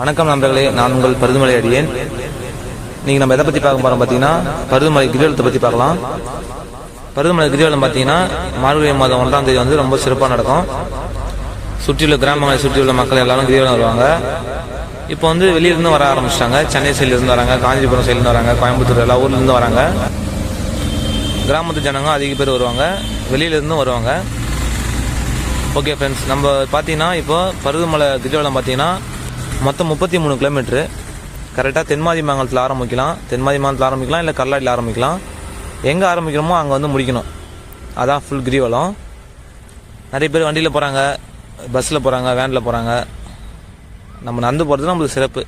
வணக்கம் நண்பர்களே நான் உங்கள் பருதுமலை அடியேன். நீங்க நம்ம எதை பத்தி பார்க்க போறோம் பாத்தீங்கன்னா பருதுமலை கிரிவலத்தை பத்தி பார்க்கலாம். பருதுமலை கிரிவலம் பாத்தீங்கன்னா மார்கழி மாதம் ஒன்றாம் தேதி வந்து ரொம்ப சிறப்பாக நடக்கும். சுற்றியுள்ள கிராமங்களை சுற்றியுள்ள மக்கள் எல்லாரும் கிரிவலம் வருவாங்க. இப்போ வந்து வெளியிலிருந்து வர ஆரம்பிச்சிட்டாங்க. சென்னை சைடுலேருந்து வராங்க காஞ்சிபுரம் சைடுல வராங்க கோயம்புத்தூர் எல்லா ஊர்லேருந்து வராங்க. கிராமத்து ஜனங்க அதிக பேர் வருவாங்க வெளியில இருந்தும் வருவாங்க. ஓகே ஃப்ரெண்ட்ஸ் நம்ம பார்த்தீங்கன்னா இப்போ பருவமலை கிரிவலம் பார்த்தீங்கன்னா மொத்தம் முப்பத்தி மூணு கிலோமீட்ரு கரெக்டாக தென்மாதி மாங்கலத்தில் ஆரம்பிக்கலாம். தென்மாதி மாங்கலத்தில் ஆரம்பிக்கலாம் இல்லை கல்லாடியில் ஆரம்பிக்கலாம். எங்கே ஆரம்பிக்கிறோமோ அங்கே வந்து முடிக்கணும். அதான் ஃபுல் கிரிவலம். நிறைய பேர் வண்டியில் போகிறாங்க பஸ்ஸில் போகிறாங்க வேனில் போகிறாங்க நம்ம நடந்து போகிறது நம்மளுக்கு சிறப்பு.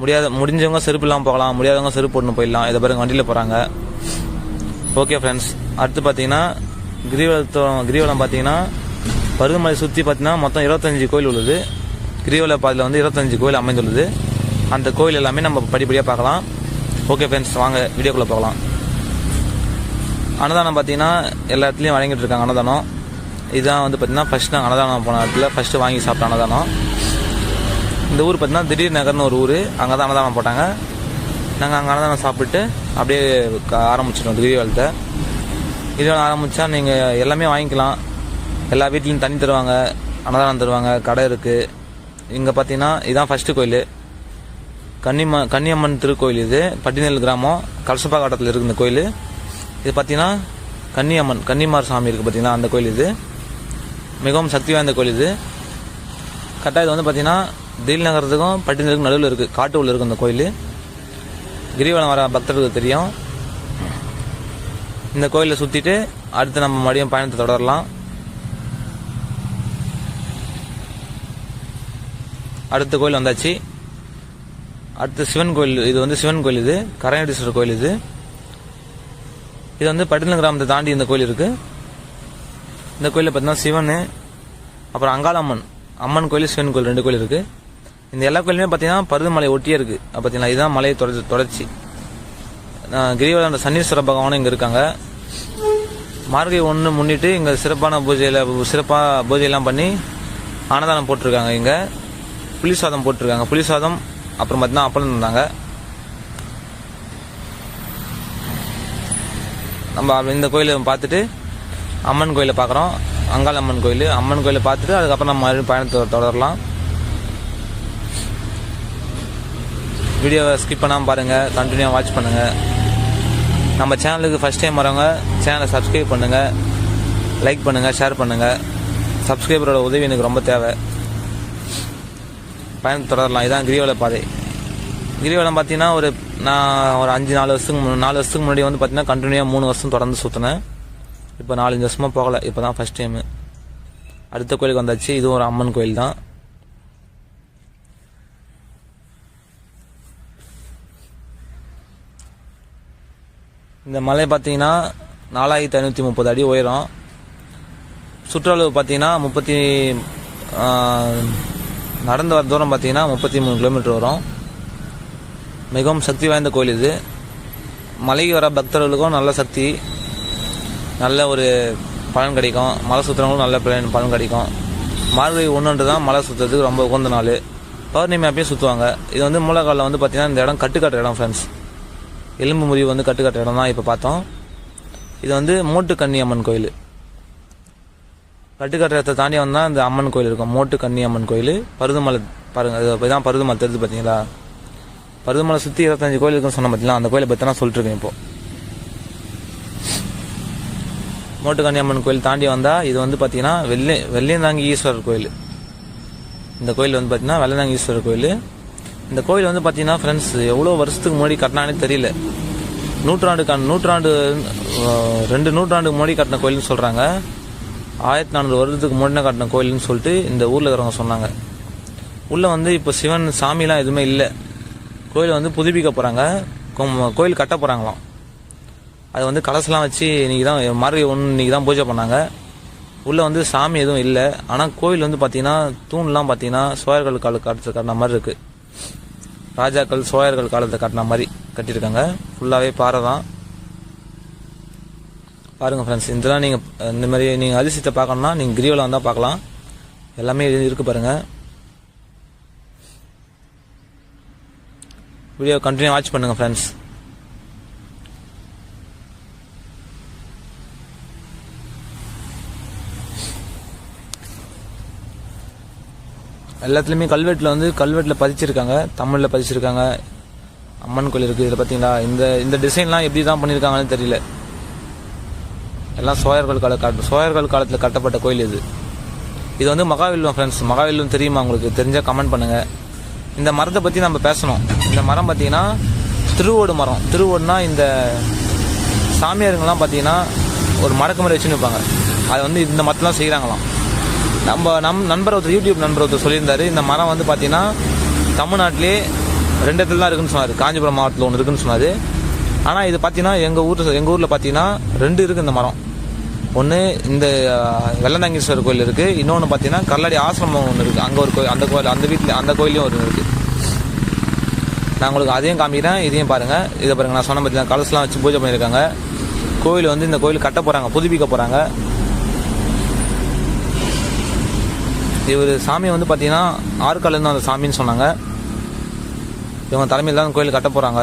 முடியாத முடிஞ்சவங்க செருப்பு இல்லாமல் போகலாம் முடியாதவங்க செருப்பு போட்டுன்னு போயிடலாம். இதை பாருங்க வண்டியில் போகிறாங்க ஓகே ஃப்ரெண்ட்ஸ் அடுத்து பார்த்தீங்கன்னா கிரிவலத்தோ கிரிவலம் பார்த்தீங்கன்னா பருவமலை சுற்றி பார்த்தீங்கன்னா மொத்தம் இருபத்தஞ்சு கோயில் உள்ளது. கிரிவல பாதையில் வந்து இருபத்தஞ்சு கோயில் அமைந்துள்ளது. அந்த கோயில் எல்லாமே நம்ம படிப்படியாக பார்க்கலாம். ஓகே ஃப்ரெண்ட்ஸ் வாங்க வீடியோக்குள்ளே போகலாம். அன்னதானம் பார்த்தீங்கன்னா எல்லா இடத்துலையும் வழங்கிட்டு இருக்காங்க அன்னதானம். இதுதான் வந்து பார்த்தீங்கன்னா ஃபர்ஸ்ட் நாங்கள் அன்னதானம் போன இடத்துல ஃபஸ்ட்டு வாங்கி சாப்பிட்ட அன்னதானம். இந்த ஊர் பார்த்தீங்கன்னா திடீர் நகர்னு ஒரு ஊர். அங்கே தான் அன்னதானம் போட்டாங்க. நாங்கள் அங்கே அன்னதானம் சாப்பிட்டு அப்படியே ஆரம்பிச்சிட்டோம் கிரிவலத்தை. கிரிவலம் ஆரம்பித்தா நீங்கள் எல்லாமே வாங்கிக்கலாம். எல்லா வீட்லேயும் தண்ணி தருவாங்க அன்னதானம் தருவாங்க கடை இருக்குது இங்கே பார்த்தீங்கன்னா இதுதான் ஃபஸ்ட்டு கோயில். கன்னிம கன்னியம்மன் திருக்கோயில் இது. பட்டினல் கிராமம். கலசப்பா காட்டத்தில் இருக்குது இந்த கோயில். இது பார்த்தீங்கன்னா கன்னியம்மன் கன்னிமார் சாமி இருக்குது பார்த்தீங்கன்னா அந்த கோயில் இது. மிகவும் சக்தி வாய்ந்த கோயில் இது. கரெக்டாக இது வந்து பார்த்தீங்கன்னா தில் நகரத்துக்கும் பட்டினலுக்கும் நடுவில் இருக்குது காட்டு உள்ள இருக்குது அந்த கோயில். கிரிவலம் வர பக்தர்களுக்கு தெரியும். இந்த கோயிலை சுற்றிட்டு அடுத்து நம்ம மறுபடியும் பயணத்தை தொடரலாம். அடுத்த கோயில் வந்தாச்சு. அடுத்து சிவன் கோயில் இது வந்து சிவன் கோயில் இது கரையடீஸ்வரர் கோயில் இது. இது வந்து பட்டின கிராமத்தை தாண்டி இந்த கோயில் இருக்கு. இந்த கோயிலில் பார்த்தீங்கன்னா சிவன் அப்புறம் அங்காளம்மன். அம்மன் கோயில் சிவன் கோயில் ரெண்டு கோயில் இருக்கு. இந்த எல்லா கோயிலுமே பார்த்தீங்கன்னா பருவமலை ஒட்டியே இருக்கு. பார்த்தீங்களா இதுதான் மலையை தொடர்ச்சி தொடர்ச்சி. கிரிவலம் சன்னீஸ்வர பகவானும் இங்கே இருக்காங்க. மார்கழி ஒன்று முன்னிட்டு இங்கே சிறப்பான பூஜையில் சிறப்பாக பூஜையெல்லாம் பண்ணி அன்னதானம் போட்டிருக்காங்க இங்கே. புளி சாதம் போட்டிருக்காங்க. புளி சாதம் அப்புறம் பார்த்தீங்கன்னா அப்பளம் தந்தாங்க. நம்ம இந்த கோயிலை பார்த்துட்டு அம்மன் கோயிலை பார்க்குறோம். அங்காள் அம்மன் கோயில். அம்மன் கோயிலை பார்த்துட்டு அதுக்கப்புறம் நம்ம மறுபடியும் பயணத்தை தொடரலாம். வீடியோவை ஸ்கிப் பண்ணாமல் பாருங்கள் கண்டினியூவாக வாட்ச் பண்ணுங்கள் நம்ம சேனலுக்கு ஃபஸ்ட் டைம் வரவங்க சேனலை சப்ஸ்கிரைப் பண்ணுங்கள் லைக் பண்ணுங்கள் ஷேர் பண்ணுங்கள் சப்ஸ்கிரைபரோட உதவி எனக்கு ரொம்ப தேவை. பயணம் தொடரலாம் இதான் கிரிவல பாதை. கிரிவலம் பார்த்தீங்கன்னா ஒரு நான் ஒரு அஞ்சு நாலு வருஷத்துக்கு நாலு வருஷத்துக்கு முன்னாடி வந்து பார்த்தீங்கன்னா கண்டினியூவாக மூணு வருஷம் தொடர்ந்து சுற்றினேன் இப்போ நாலஞ்சு வருஷமாக போகலை. இப்போ தான் ஃபஸ்ட் டைமு அடுத்த கோயிலுக்கு வந்தாச்சு. இதுவும் ஒரு அம்மன் கோயில் தான். இந்த மலை பார்த்தீங்கன்னா நாலாயிரத்தி ஐநூற்றி முப்பது அடி உயரம். சுற்றளவு பார்த்தீங்கன்னா முப்பத்தி நடந்து வர தூரம் பார்த்தீங்கன்னா முப்பத்தி மூணு கிலோமீட்டர் வரும். மிகவும் சக்தி வாய்ந்த கோயில் இது. மலைக்கு வர பக்தர்களுக்கும் நல்ல சக்தி நல்ல ஒரு பலன் கிடைக்கும். மலை சுற்றுறவங்களும் நல்ல பலன் பலன் கிடைக்கும். மார்கழி ஒன்றுன்றது தான் மலை சுற்றுறதுக்கு ரொம்ப உகந்த நாள். பௌர்ணமி அப்பயும் சுற்றுவாங்க இது வந்து மூலக்காலில் வந்து பார்த்திங்கன்னா இந்த இடம் கட்டுக்கட்ட இடம் ஃப்ரெண்ட்ஸ் எலும்பு முறிவு வந்து கட்டுக்கட்ட இடம் தான் இப்போ பார்த்தோம். இது வந்து மோட்டு அம்மன் கோயில். கட்டுக்கட்டுறதை தாண்டி வந்தால் இந்த அம்மன் கோயில் இருக்கும். மோட்டு கண்ணி அம்மன் கோயில். பருதுமலை பாருங்க. அது இப்போ தான் பருதுமலை தெரிஞ்சு பார்த்தீங்களா பருதுமலை சுற்றி இருபத்தஞ்சு கோயில் இருக்குன்னு சொன்ன பார்த்தீங்களா அந்த கோயிலை பற்றி நான் சொல்லிட்டுருக்கேன் இப்போ. மோட்டு அம்மன் கோயில் தாண்டி வந்தால் இது வந்து பார்த்தீங்கன்னா வெள்ளை வெள்ளையந்தாங்கி ஈஸ்வரர் கோயில். இந்த கோயில் வந்து பார்த்தீங்கன்னா வெள்ளந்தாங்கி ஈஸ்வரர் கோயில். இந்த கோயில் வந்து பார்த்தீங்கன்னா ஃப்ரெண்ட்ஸ் எவ்வளோ வருஷத்துக்கு முன்னாடி கட்டினானே தெரியல. நூற்றாண்டுக்கான நூற்றாண்டு ரெண்டு நூற்றாண்டுக்கு முன்னாடி கட்டின கோயில்னு சொல்கிறாங்க ஆயிரத்தி நானூறு வருடத்துக்கு முன்னே காட்டின கோயில்னு சொல்லிட்டு இந்த ஊரில் இருக்கிறவங்க சொன்னாங்க. உள்ளே வந்து இப்போ சிவன் சாமிலாம் எதுவுமே இல்லை. கோயில் வந்து புதுப்பிக்க போகிறாங்க கோயில் கட்ட போகிறாங்களாம் அது வந்து கலசெல்லாம் வச்சு இன்றைக்கி தான் மார்கழி ஒன்று இன்னைக்கு தான் பூஜை பண்ணாங்க. உள்ளே வந்து சாமி எதுவும் இல்லை. ஆனால் கோயில் வந்து பார்த்தீங்கன்னா தூண்லாம் பார்த்தீங்கன்னா சோழர்கள் கால காலத்தில் கட்டின மாதிரி இருக்குது ராஜாக்கள் சோழர்கள் காலத்தை கட்டின மாதிரி கட்டியிருக்காங்க. ஃபுல்லாகவே பாறை தான். பாருங்க ஃப்ரெண்ட்ஸ் இதெல்லாம் நீங்கள் இந்த மாதிரி நீங்கள் அதிசயத்தை பார்க்கணும்னா நீங்கள் கிரிவலம் வந்தால் பார்க்கலாம். எல்லாமே இது இருக்கு பாருங்க. வீடியோ கண்டினியூ வாட்ச் பண்ணுங்கள் ஃப்ரெண்ட்ஸ் எல்லாத்துலேயுமே கல்வெட்டில் வந்து கல்வெட்டில் பதிச்சிருக்காங்க தமிழில் பதிச்சிருக்காங்க. அம்மன் கோயில் இருக்குது இதில் பார்த்தீங்களா இந்த இந்த டிசைன்லாம் எப்படி தான் பண்ணியிருக்காங்கன்னு தெரியல. எல்லாம் சோழர்கள் கால சோழர்கள் காலத்தில் கட்டப்பட்ட கோயில் இது. இது வந்து மகாவில்வம் ஃப்ரெண்ட்ஸ் மகாவில்வம் தெரியுமா உங்களுக்கு? தெரிஞ்சால் கமெண்ட் பண்ணுங்கள் இந்த மரத்தை பற்றி நம்ம பேசணும். இந்த மரம் பார்த்தீங்கன்னா திருவோடு மரம். திருவோடுனா இந்த சாமியாருங்கெல்லாம் பார்த்தீங்கன்னா ஒரு மரக்கு மாதிரி வச்சுன்னு இருப்பாங்க. அது வந்து இந்த மரத்தெலாம் செய்கிறாங்களாம் நம்ம நம் நண்பர் ஒருத்தர் யூடியூப் நண்பர் ஒருத்தர் சொல்லியிருந்தாரு. இந்த மரம் வந்து பார்த்தீங்கன்னா தமிழ்நாட்டிலே ரெண்டு இடத்துல தான் இருக்குன்னு சொன்னார். காஞ்சிபுரம் மாவட்டத்தில் ஒன்று இருக்குன்னு சொன்னார். ஆனால் இது பார்த்தீங்கன்னா எங்கள் ஊர் எங்கள் ஊரில் பார்த்தீங்கன்னா ரெண்டு இருக்குது இந்த மரம். ஒன்று இந்த அஹ், வெள்ளந்தாங்கீஸ்வரர் கோயில் இருக்குது இன்னொன்று பார்த்தீங்கன்னா கல்லடி ஆசிரமம் ஒன்று இருக்குது அங்கே ஒரு கோயில் அந்த கோயில் அந்த வீட்டில் அந்த கோயிலையும் ஒரு இருக்குது நான் உங்களுக்கு அதையும் காமிக்கிறேன் இதையும் பாருங்கள் இதை பாருங்கள் நான் சொன்ன பார்த்தீங்கன்னா கலசெலாம் வச்சு பூஜை பண்ணியிருக்காங்க. கோயில் வந்து இந்த கோயில் கட்ட போகிறாங்க புதுப்பிக்க போகிறாங்க இவர் சாமி வந்து பார்த்தீங்கன்னா ஆற்காலேருந்து அந்த சாமின்னு சொன்னாங்க. இவங்க தலைமையில் தான் கோயில் கட்ட போகிறாங்க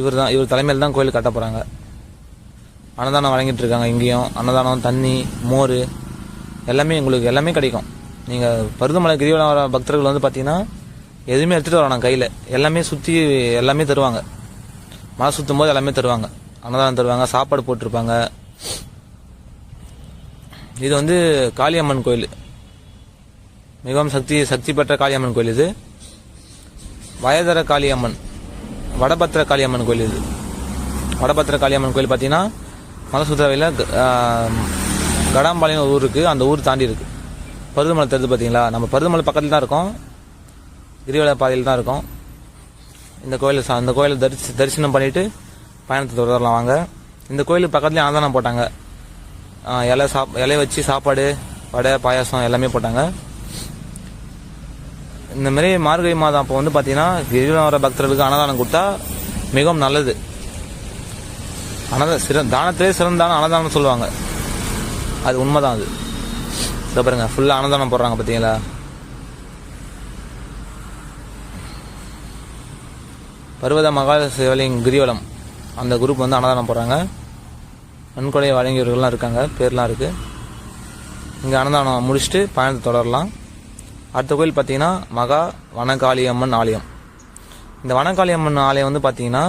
இவர் தான் இவர் தலைமையில் தான் கோயில் கட்ட போகிறாங்க அன்னதானம் வழங்கிட்டு இருக்காங்க இங்கேயும். அன்னதானம் தண்ணி மோர் எல்லாமே உங்களுக்கு எல்லாமே கிடைக்கும். நீங்கள் பருதமலை கிரிவலம் வர பக்தர்கள் வந்து பார்த்தீங்கன்னா எதுவுமே எடுத்துகிட்டு வரணும் கையில். எல்லாமே சுற்றி எல்லாமே தருவாங்க. மழை சுற்றும் போது எல்லாமே தருவாங்க. அன்னதானம் தருவாங்க சாப்பாடு போட்டிருப்பாங்க. இது வந்து காளியம்மன் கோயில். மிகவும் சக்தி சக்தி பெற்ற காளியம்மன் கோயில் இது. வயதர காளியம்மன். வடபத்திர காளியம்மன் கோயில் இது. வடபத்திர காளியம்மன் கோயில் பார்த்தீங்கன்னா மலசுத்திரவையில் கடாம்பாளையம் ஒரு ஊர் இருக்குது அந்த ஊர் தாண்டி இருக்குது பருதுமலை தெரிஞ்சு பார்த்தீங்களா? நம்ம பருதுமலை பக்கத்தில் தான் இருக்கோம். கிரிவல பாதையில் தான் இருக்கோம். இந்த கோயில் அந்த கோயிலை தரிசி தரிசனம் பண்ணிவிட்டு பயணத்தை தொடரலாம் வாங்க. இந்த கோயிலுக்கு பக்கத்துலேயே அன்னதானம் போட்டாங்க. இலை சாப் இலைய வச்சு சாப்பாடு வடை பாயாசம் எல்லாமே போட்டாங்க. இந்த மாதிரி மார்கழி மாதம் அப்போ வந்து பார்த்தீங்கன்னா கிரிவலம் வர பக்தர்களுக்கு அன்னதானம் கொடுத்தா மிகவும் நல்லது. அன்னத சிற தானத்திலே சிறந்த தானம் அன்னதானம் சொல்லுவாங்க. அது உண்மைதான் அது. இதை பாருங்க ஃபுல்லாக அன்னதானம் போடுறாங்க பார்த்தீங்களா பர்வத மகால சிவலிங் கிரிவலம். அந்த குரூப் வந்து அன்னதானம் போடுறாங்க. நன்கொடை வழங்கியவர்கள்லாம் இருக்காங்க பேர்லாம் இருக்குது இங்கே அன்னதானம் முடிச்சுட்டு பயணத்தை தொடரலாம். அடுத்த கோயில் பார்த்தீங்கன்னா மகா வனகாளியம்மன் ஆலயம். இந்த வனகாளியம்மன் ஆலயம் வந்து பார்த்தீங்கன்னா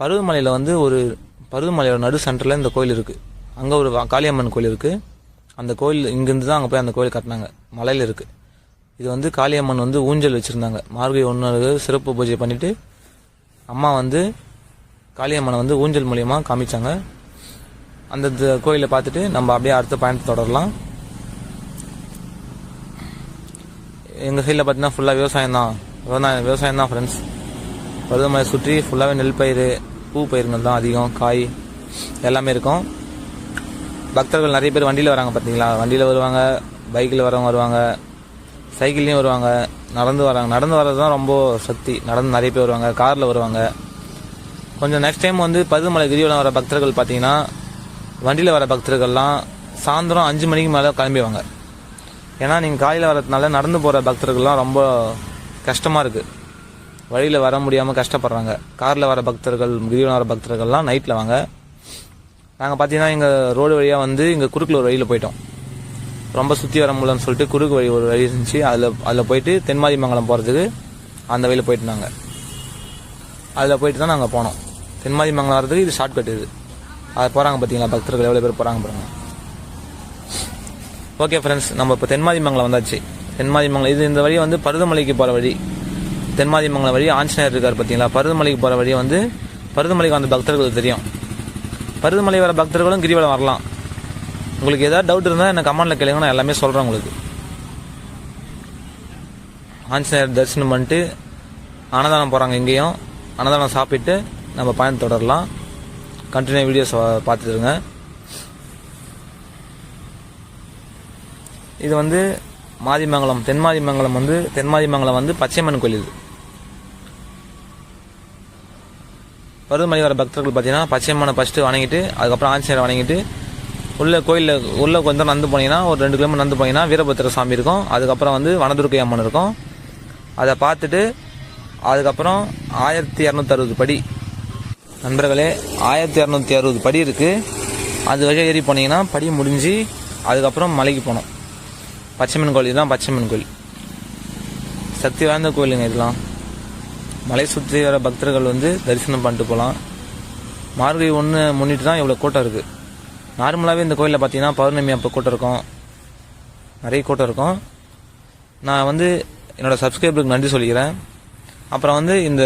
பருவமலையில் வந்து ஒரு பருவமலையோட நடு சென்டரில் இந்த கோயில் இருக்குது அங்கே ஒரு வ- காளியம்மன் கோயில் இருக்குது அந்த கோயில் இங்கேருந்து தான் அங்கே போய் அந்த கோயில் கட்டினாங்க. மலையில் இருக்குது இது வந்து காளியம்மன் வந்து ஊஞ்சல் வச்சுருந்தாங்க. மார்கழி ஒன்று சிறப்பு பூஜை பண்ணிவிட்டு அம்மா வந்து காளியம்மனை வந்து ஊஞ்சல் மூலியமாக காமிச்சாங்க. அந்த கோயிலை பார்த்துட்டு நம்ம அப்படியே அடுத்த பயணத்தை தொடரலாம். எங்கள் சைடில் பார்த்தீங்கன்னா ஃபுல்லாக விவசாயம் தான். விவசாயம் விவசாயம் தான் ஃப்ரெண்ட்ஸ் பருவமலை சுற்றி ஃபுல்லாகவே நெல் பயிர் பூ பயிர்கள் தான் அதிகம் காய் எல்லாமே இருக்கும். பக்தர்கள் நிறைய பேர் வண்டியில் வராங்க பார்த்தீங்களா வண்டியில் வருவாங்க பைக்கில் வரவங்க வருவாங்க சைக்கிள்லேயும் வருவாங்க நடந்து வராங்க. நடந்து வர்றது தான் ரொம்ப சக்தி. நடந்து நிறைய பேர் வருவாங்க காரில் வருவாங்க. கொஞ்சம் நெக்ஸ்ட் டைம் வந்து பருவமலை கிரிவலம் வர பக்தர்கள் பார்த்தீங்கன்னா வண்டியில் வர பக்தர்கள்லாம் சாயந்தரம் அஞ்சு மணிக்கு மேலே கிளம்பிவாங்க ஏன்னா நீங்கள் காலையில் வரதுனால நடந்து போகிற பக்தர்கள்லாம் ரொம்ப கஷ்டமாக இருக்குது வழியில் வர முடியாமல் கஷ்டப்படுறாங்க. காரில் வர பக்தர்கள் கிரிவலம் வர பக்தர்கள்லாம் நைட்டில் வாங்க. நாங்கள் பார்த்தீங்கன்னா எங்கள் ரோடு வழியாக வந்து இங்கே குறுக்கில் ஒரு வழியில் போயிட்டோம். ரொம்ப சுற்றி வர முடியலன்னு சொல்லிட்டு குறுக்கு வழி ஒரு வழி இருந்துச்சு. அதில் அதில் போயிட்டு தென்மாதிமங்கலம் போகிறதுக்கு அந்த வழியில் போயிட்டு நாங்கள் அதில் போயிட்டு தான் நாங்கள் போனோம். தென்மாதிமங்கலம் வர்றதுக்கு இது ஷார்ட்கட் இது. அது போகிறாங்க பார்த்தீங்களா பக்தர்கள் எவ்வளோ பேர் போகிறாங்க பாருங்கள் ஓகே ஃப்ரெண்ட்ஸ் நம்ம இப்போ தென்மாதிமங்கலம் வந்தாச்சு. தென்மாதிமங்கலம் இது இந்த வழி வந்து பருதமலைக்கு போகிற வழி. தென்மாதிமங்கலம் வழி ஆஞ்சநேயர் இருக்கார் பார்த்தீங்களா பருதமலைக்கு போகிற வழி வந்து பருதமலைக்கு வந்த பக்தர்களுக்கு தெரியும். பருதமலை வர பக்தர்களும் கிரிவலம் வரலாம். உங்களுக்கு ஏதாவது டவுட் இருந்தால் என்ன கமெண்டில் கேளுங்க நான் எல்லாமே சொல்கிறேன் உங்களுக்கு. ஆஞ்சநேயர் தரிசனம் பண்ணிட்டு அன்னதானம் போகிறாங்க இங்கேயும். அன்னதானம் சாப்பிட்டு நம்ம பயணம் தொடரலாம். கண்டினியூ வீடியோஸ் பார்த்துருங்க இது வந்து மாதிமங்கலம் தென்மாதிமங்கலம் வந்து தென்மாதிமங்கலம் வந்து பச்சைமன் கோயில் இது. பருவமழை வர பக்தர்கள் பார்த்தீங்கன்னா பச்சையம்மனை ஃபஸ்ட்டு வணங்கிட்டு அதுக்கப்புறம் ஆஞ்சநேயரை வணங்கிட்டு உள்ள கோயிலில் உள்ளே கொஞ்சம் நடந்து போனீங்கன்னா ஒரு ரெண்டு கிலோமீட்டர் நடந்து போனீங்கன்னா வீரபத்திர சாமி இருக்கும். அதுக்கப்புறம் வந்து வனதுர்க்கை அம்மன் இருக்கும். அதை பார்த்துட்டு அதுக்கப்புறம் ஆயிரத்தி இரநூத்தறுபது படி. நண்பர்களே ஆயிரத்தி இரநூத்தி அறுபது படி இருக்குது அது வழியாக ஏறி போனீங்கன்னா படி முடிஞ்சு அதுக்கப்புறம் மலைக்கு போனோம் பச்சைமன் கோயில் இதுதான் பச்சைமன் கோயில். சக்தி வாய்ந்த கோயிலுங்க இதெல்லாம். மலை சுற்றி வர பக்தர்கள் வந்து தரிசனம் பண்ணிட்டு போகலாம். மார்கழி ஒன்று முன்னிட்டு தான் இவ்வளோ கூட்டம் இருக்குது நார்மலாகவே இந்த கோயிலில் பார்த்தீங்கன்னா பௌர்ணமி அப்போ கூட்டம் இருக்கும். நிறைய கூட்டம் இருக்கும். நான் வந்து என்னோடய சப்ஸ்கிரைபருக்கு நன்றி சொல்லிக்கிறேன். அப்புறம் வந்து இந்த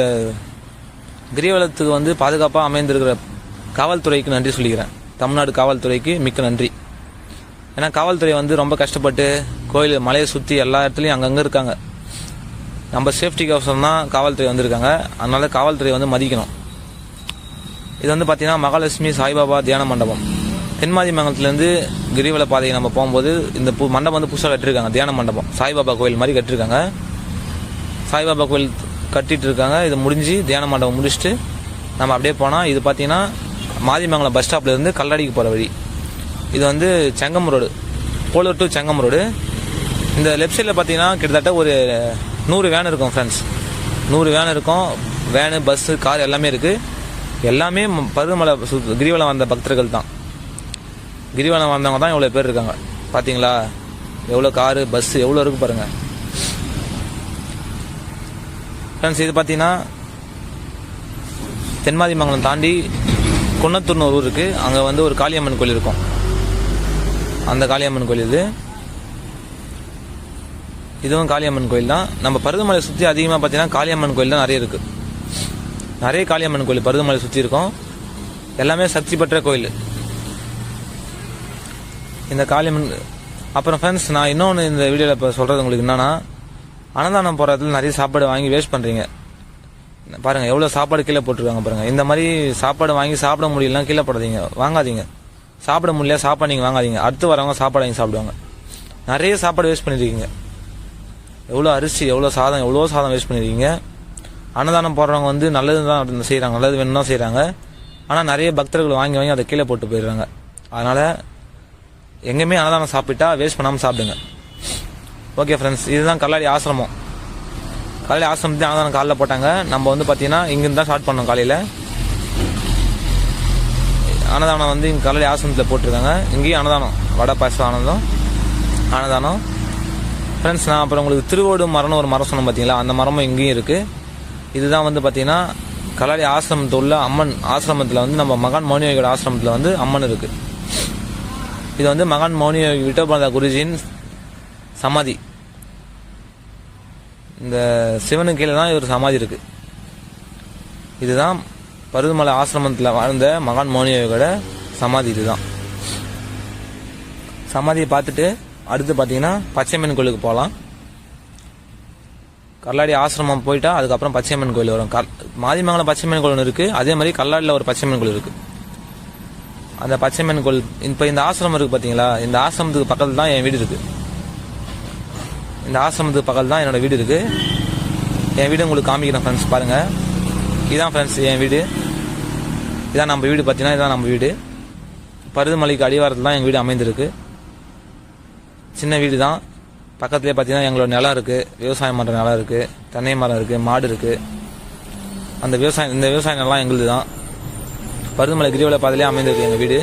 கிரிவலத்துக்கு வந்து பாதுகாப்பாக அமைந்திருக்கிற காவல்துறைக்கு நன்றி சொல்லிக்கிறேன். தமிழ்நாடு காவல்துறைக்கு மிக்க நன்றி. ஏன்னா காவல்துறை வந்து ரொம்ப கஷ்டப்பட்டு கோயில் மலையை சுற்றி எல்லா இடத்துலையும் அங்கங்கே இருக்காங்க. நம்ம சேஃப்டிக்கோசரம் தான் காவல்துறை வந்திருக்காங்க. அதனால காவல்துறை வந்து மதிக்கணும். இது வந்து பார்த்தீங்கன்னா மகாலட்சுமி சாய்பாபா தியான மண்டபம். தென்மாதி மங்கலத்துலேருந்து கிரிவல பாதையை நம்ம போகும்போது இந்த பு மண்டபம் வந்து புதுசாக கட்டிருக்காங்க. தியான மண்டபம். சாய்பாபா கோயில் மாதிரி கட்டிருக்காங்க. சாய்பாபா கோயில் கட்டிட்டு இருக்காங்க. இது முடிஞ்சு தியான மண்டபம் முடிச்சுட்டு நம்ம அப்படியே போனால் இது பார்த்தீங்கன்னா மாதிமங்கலம் பஸ் ஸ்டாப்லேருந்து கல்லடிக்கு போகிற வழி. இது வந்து Chengam road. Polur to Chengam road. இந்த லெஃப்ட் சைடில் பார்த்தீங்கன்னா கிட்டத்தட்ட ஒரு நூறு வேன் இருக்கும் ஃப்ரெண்ட்ஸ் நூறு வேன் இருக்கும். வேனு பஸ்ஸு கார் எல்லாமே இருக்குது எல்லாமே பருவமலை சு- கிரிவலம் வந்த பக்தர்கள் தான். கிரிவலம் வந்தவங்க தான் இவ்வளோ பேர் இருக்காங்க. பார்த்தீங்களா எவ்வளோ காரு பஸ்ஸு எவ்வளோ இருக்கு பாருங்கள் ஃப்ரெண்ட்ஸ் இது பார்த்தீங்கன்னா தென்மாதிமங்கலம் தாண்டி குன்னத்தூர்னு ஒரு ஊர் இருக்குது அங்கே வந்து ஒரு காளியம்மன் கோயில் இருக்கும். அந்த காளியம்மன் கோயில் இது. இதுவும் காளியம்மன் கோயில் தான். நம்ம பருதமலை சுற்றி அதிகமாக பார்த்தீங்கன்னா காளியம்மன் கோயில் தான் நிறைய இருக்குது நிறைய காளியம்மன் கோயில் பருதமலை சுற்றி இருக்கும். எல்லாமே சக்தி பெற்ற கோயில். இந்த காளியம்மன் அப்புறம் ஃப்ரெண்ட்ஸ் நான் இன்னொன்று இந்த வீடியோவில் இப்போ சொல்கிறது உங்களுக்கு என்னென்னா அன்னதானம் போகிற இடத்துல நிறைய சாப்பாடு வாங்கி வேஸ்ட் பண்ணுறீங்க பாருங்கள் எவ்வளோ சாப்பாடு கீழே போட்டிருக்காங்க பாருங்கள் இந்த மாதிரி சாப்பாடு வாங்கி சாப்பிட முடியலன்னா கீழே போடாதீங்க வாங்காதீங்க. சாப்பிட முடியல சாப்பாடு நீங்கள் வாங்காதீங்க. அடுத்து வரவங்க சாப்பாடு வாங்கி சாப்பிடுவாங்க. நிறைய சாப்பாடு வேஸ்ட் பண்ணியிருக்கீங்க எவ்வளோ அரிசி எவ்வளோ சாதம் எவ்வளோ சாதம் வேஸ்ட் பண்ணியிருக்கீங்க அன்னதானம் போடுறவங்க வந்து நல்லது தான் செய்கிறாங்க நல்லது வேணும் தான் செய்கிறாங்க ஆனால் நிறைய பக்தர்கள் வாங்கி வாங்கி அதை கீழே போட்டு போயிடுறாங்க. அதனால் எங்கேயுமே அன்னதானம் சாப்பிட்டா வேஸ்ட் பண்ணாமல் சாப்பிடுங்க. ஓகே ஃப்ரெண்ட்ஸ் இதுதான் கல்லாடி ஆசிரமம். கல்லாடி ஆசிரமத்தையும் அன்னதானம் காலைல போட்டாங்க. நம்ம வந்து பார்த்தீங்கன்னா இங்கேருந்து தான் ஸ்டார்ட் பண்ணோம் காலையில். அன்னதானம் வந்து இங்கே கல்லாடி ஆசிரமத்தில் போட்டிருக்காங்க. இங்கேயும் அன்னதானம். வடை பாயசம் ஆனந்தம் அன்னதானம். ஃப்ரெண்ட்ஸ் நான் அப்புறம் உங்களுக்கு திருவோடு மரம்னு ஒரு மரம் சொன்னோம் பார்த்தீங்களா அந்த மரமும் இங்கேயும் இருக்குது இதுதான் வந்து பார்த்தீங்கன்னா கலாடி ஆசிரமத்தில் உள்ள அம்மன் ஆசிரமத்தில் வந்து நம்ம மகான் மௌனியோகியோட ஆசிரமத்தில் வந்து அம்மன் இருக்குது இது வந்து மகான் மௌனியோகி விட்டோபானதா குருஜியின் சமாதி. இந்த சிவனுக்கு கீழே தான் இவர் சமாதி இருக்குது இதுதான் பருவமலை ஆசிரமத்தில் வாழ்ந்த மகான் மோனியோட சமாதி இதுதான். சமாதியை பார்த்துட்டு அடுத்து பார்த்தீங்கன்னா பச்சையம்மன் கோயிலுக்கு போகலாம் கல்லாடி ஆசிரமம் போயிட்டா அதுக்கப்புறம் பச்சையம்மன் கோயில் வரும். கல் மாதிமங்கலம் பச்சையம்மன் கோயில் ஒன்று இருக்குது அதே மாதிரி கல்லாடியில் ஒரு பச்சையம்மன் கோயில் இருக்குது அந்த பச்சையம்மன் கோயில் இப்போ இந்த ஆசிரமம் இருக்குது பார்த்தீங்களா இந்த ஆசிரமத்துக்கு பக்கத்தில் தான் என் வீடு இருக்குது இந்த ஆசிரமத்துக்கு பக்கத்தில் தான் என்னோட வீடு இருக்குது என் வீடு உங்களுக்கு காமிக்கிறேன் ஃப்ரெண்ட்ஸ் பாருங்கள் இதுதான் ஃப்ரெண்ட்ஸ் என் வீடு. இதான் நம்ம வீடு பார்த்தீங்கன்னா இதான் நம்ம வீடு. பருதுமலைக்கு அடிவாரத்தில் தான் எங்கள் வீடு அமைந்திருக்கு. சின்ன வீடு தான் பக்கத்துலேயே பார்த்தீங்கன்னா எங்களோட நிலம் இருக்குது விவசாயம் பண்ணுற நிலம் இருக்குது தென்னை மரம் இருக்குது மாடு இருக்குது அந்த விவசாயம் இந்த விவசாய நிலம் எங்களுது தான் பருதுமலை கிரிவல பாதையிலே அமைந்திருக்கு எங்கள் வீடு.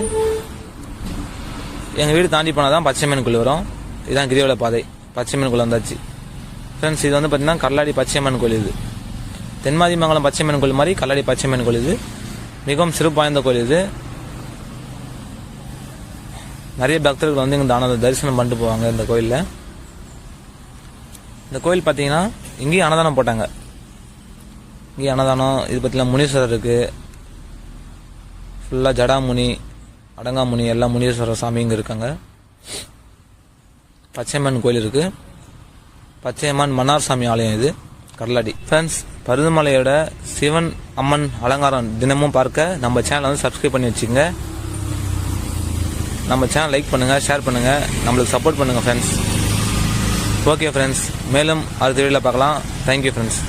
எங்கள் வீடு தாண்டி போனால் தான் பச்சைமன் கோயில் வரும். இதுதான் கிரிவல பாதை. பச்சைமன் குழு வந்தாச்சு. ஃப்ரெண்ட்ஸ் இது வந்து பார்த்தீங்கன்னா கல்லாடி பச்சையம்மன் கோயில் இது. தென்மாதிமங்கலம் பச்சையம்மன் கோயில் மாதிரி கல்லாடி பச்சையம்மன் கோயில் இது. மிகவும் சிறப்பு வாய்ந்த கோயில் இது. நிறைய பக்தர்கள் வந்து இங்கே அன்னதான தரிசனம் பண்ணிட்டு போவாங்க இந்த கோயிலில். இந்த கோயில் பார்த்தீங்கன்னா இங்கேயும் அன்னதானம் போட்டாங்க. இங்கேயும் அன்னதானம் இது பற்றிலாம் முனீஸ்வரர் இருக்குது ஃபுல்லாக ஜடாமுனி அடங்காமுனி எல்லா முனீஸ்வரர் சாமி இங்கே இருக்காங்க. பச்சையம்மன் கோயில் இருக்குது பச்சையம்மன் மன்னார் சாமி ஆலயம் இது. கடலாடி ஃப்ரெண்ட்ஸ் பருதுமலையோட சிவன் அம்மன் அலங்காரம் தினமும் பார்க்க நம்ம சேனலை வந்து சப்ஸ்கிரைப் பண்ணி வச்சுங்க நம்ம சேனல் லைக் பண்ணுங்கள் ஷேர் பண்ணுங்கள் நம்மளுக்கு சப்போர்ட் பண்ணுங்கள் ஃப்ரெண்ட்ஸ் ஓகே ஃப்ரெண்ட்ஸ் மேலும் அடுத்த வீடியோவில் பார்க்கலாம். Thank you friends